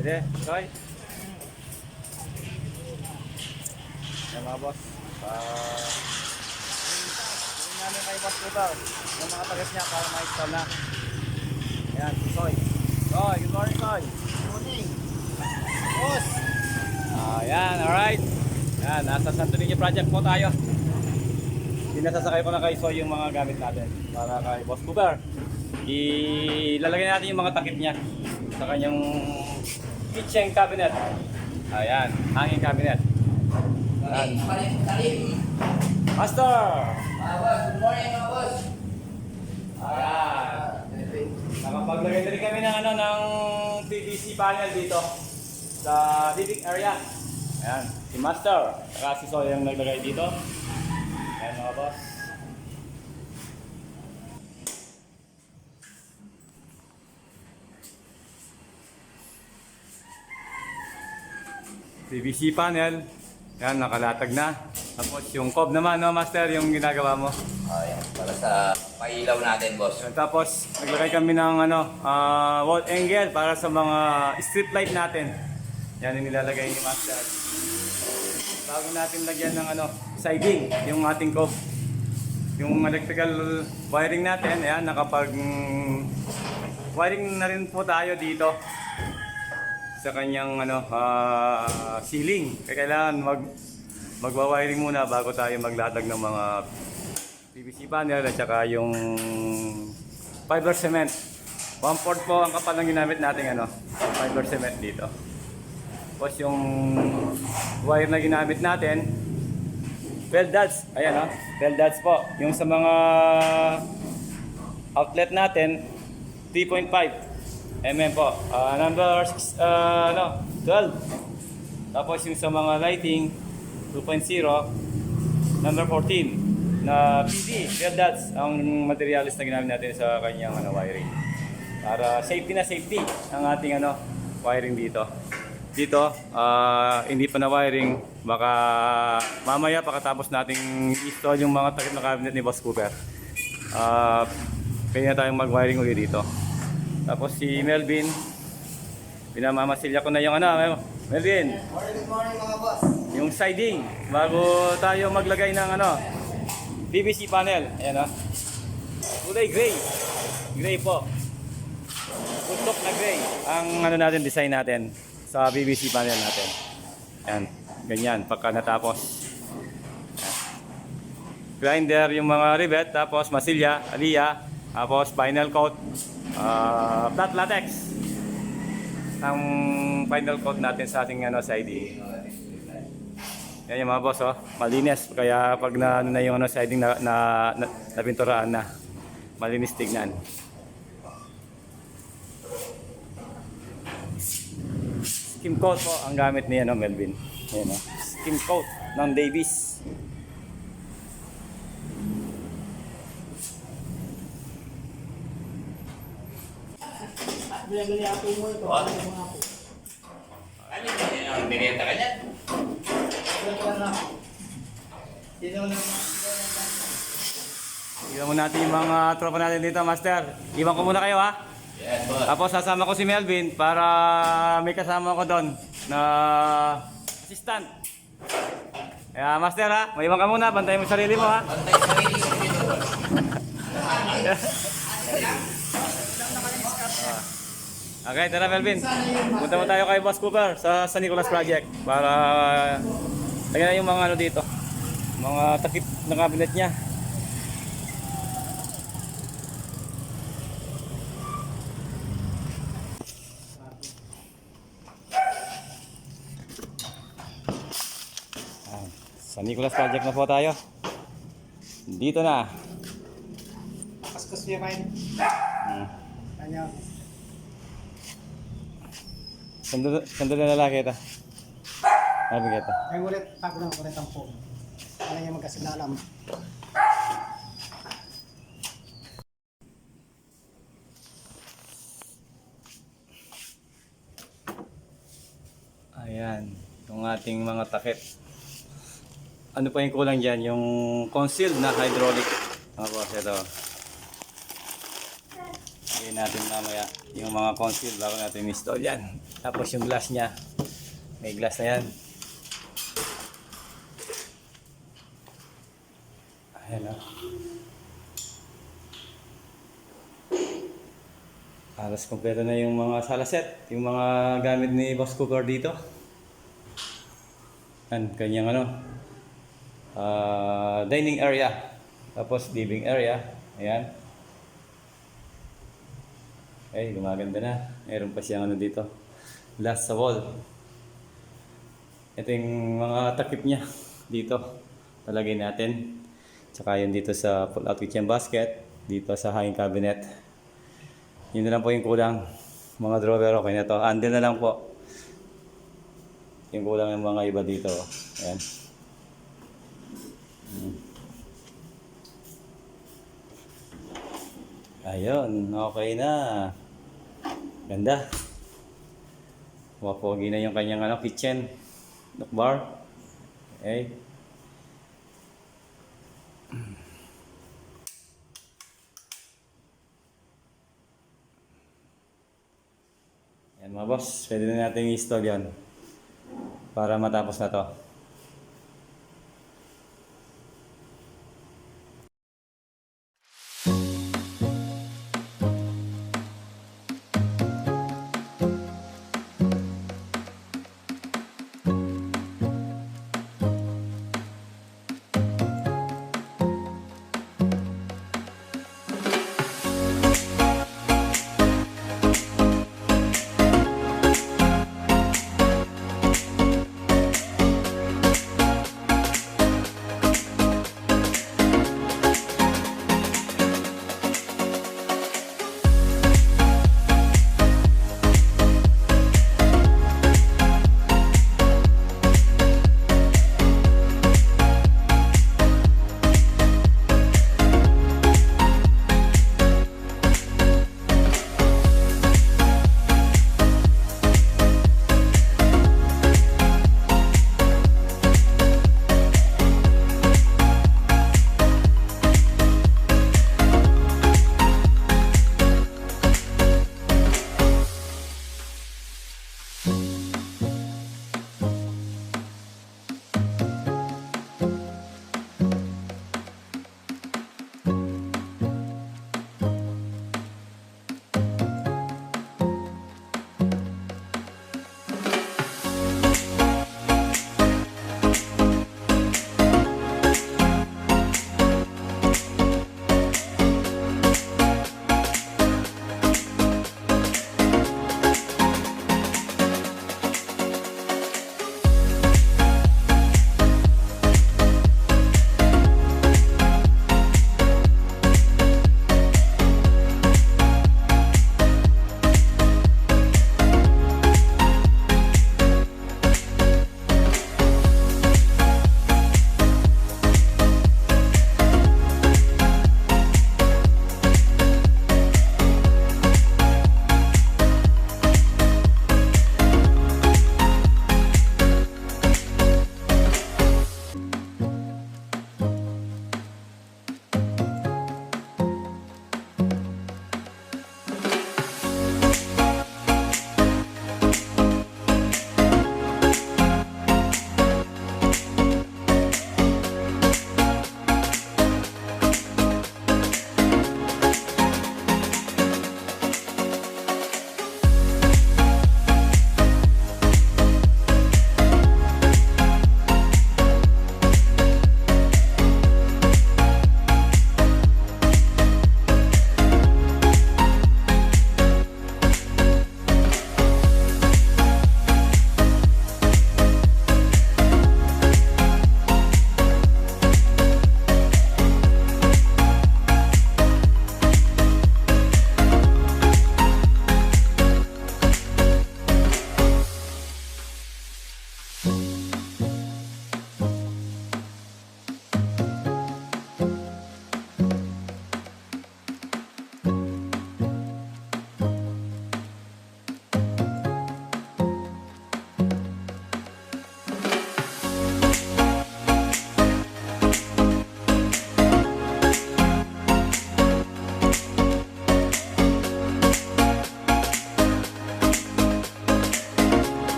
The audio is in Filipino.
Sige, Soy. Yan mga boss. Ah... Uh, namin kay Boss Scooter. Yung mga tagas niya para ma-install na. Ayan, si Soy. Soy, good morning, Soy. Morning. Boss. Ayan, alright. Yan, nasa Santo Niño Project po tayo. Sinasasakay ko na kay Soy yung mga gamit natin para kay Boss Cooper. Ilalagay natin yung mga takip niya sa kanyang kitchen cabinet. Ayan, hanging cabinet. Ayan. Master! Good morning mga boss. Ayan. Nakapaglagay na rin kami ng, ano, ng PVC panel dito sa living area. Ayan, si Master. Saka si Soy ang naglagay dito. Ayan mga boss. PVC panel. Ayan, nakalatag na. Tapos yung cob naman, no, Master, yung ginagawa mo. Oh, yan. Para sa pailaw natin, boss. Yan, Tapos naglagay kami ng ano, ah, wall angle para sa mga street light natin. Yan yung nilalagay ni Master. Bago natin lagyan ng ano, siding, yung ating cob. Yung electrical wiring natin, ayan, nakapag mm, wiring na rin po tayo dito sa kanyang ano, ah, ceiling. Kaya kailangan mag magwa-wiring muna bago tayo maglatag ng mga PVC panel at saka yung fiber cement. One fourth po ang kapal ng ginamit natin ano, fiber cement dito. Tapos yung wire na ginamit natin, well dads, ayan o, well dads po. Yung sa mga outlet natin, 3.5 mm po. Ah, number six, ah, ano, 12. Tapos yung sa mga lighting, 2.0, number 14 na PD, real dots ang materialis na ginamit natin sa kanyang ano, wiring. Para safety na safety ang ating ano, wiring dito. Dito, ah, hindi pa na wiring, baka mamaya pagkatapos nating install yung mga takip na cabinet ni Boss Cooper. Ah, kaya na tayong mag-wiring ulit dito. Tapos si Melvin, pinamamasilya ko na yung ano, Melvin, Morning, morning mga boss. yung siding bago tayo maglagay ng ano PVC panel. Ayan o kulay gray. Gray po. Puntok na gray ang ano natin design natin sa PVC panel natin. Ayan ganyan pagka natapos. Ayan. grinder yung mga rivet tapos masilya aliya tapos vinyl coat ah, flat latex ang final coat natin sa ating ano siding yan yung mga boss, oh. Malinis. Kaya pag na, ano na yung ano, siding na, na, na, napinturaan na, malinis tignan. Skim coat po ang gamit ni ano, Melvin. Yan, oh. Skim coat ng Davis. Binabili ako mo ito. Ano mga ako? Ano yun? Ang binenta ka niyan? Iwan mo natin yung mga tropa natin dito, Master. Iwan ko muna kayo, ha? Yes, boss. Tapos sasama ko si Melvin para may kasama ko doon na assistant. Kaya Master ha, maiwan ka muna, bantayan mo yung sarili mo ha. Bantay sarili boss. Okay, tara Melvin. Punta mo tayo kay Boss Cooper sa San Nicolas Project para na yung mga ano dito. Mga takip ng cabinet niya. San Nicolas Project na po tayo. Dito na. Kaskas niya kain. Hmm. Kanya. Sandali, sandali na lalaki ito. Sabi kita. Ay ulit. Ako lang ulit ang phone. Ano niya magkasilalam. Ayan, yung ating mga takip. Ano pa yung kulang dyan? Yung concealed na hydraulic. Mga boss, ito. Lagyan natin mamaya yung mga conceal bago natin install yan. Tapos yung glass niya. May glass na yan. Ayan o. Halos kompleto na yung mga sala set. Yung mga gamit ni Boss Cooper dito. Yan, kanyang ano. ah, dining area. Tapos living area. Ayan. Okay, gumaganda na. Meron pa siyang ano dito. Glass sa wall. Ito yung mga takip niya dito. Talagay natin. Tsaka yun dito sa pull-out kitchen basket. Dito sa hanging cabinet. Yun na lang po yung kulang. Mga drawer okay na to. Handle na lang po. Yung kulang ng mga iba dito. Ayan. Ayun, okay na. Ganda. Wapogi na yung kanyang ano, kitchen. Look bar. Okay. Yan mga boss, pwede na natin i-install yan para matapos na to.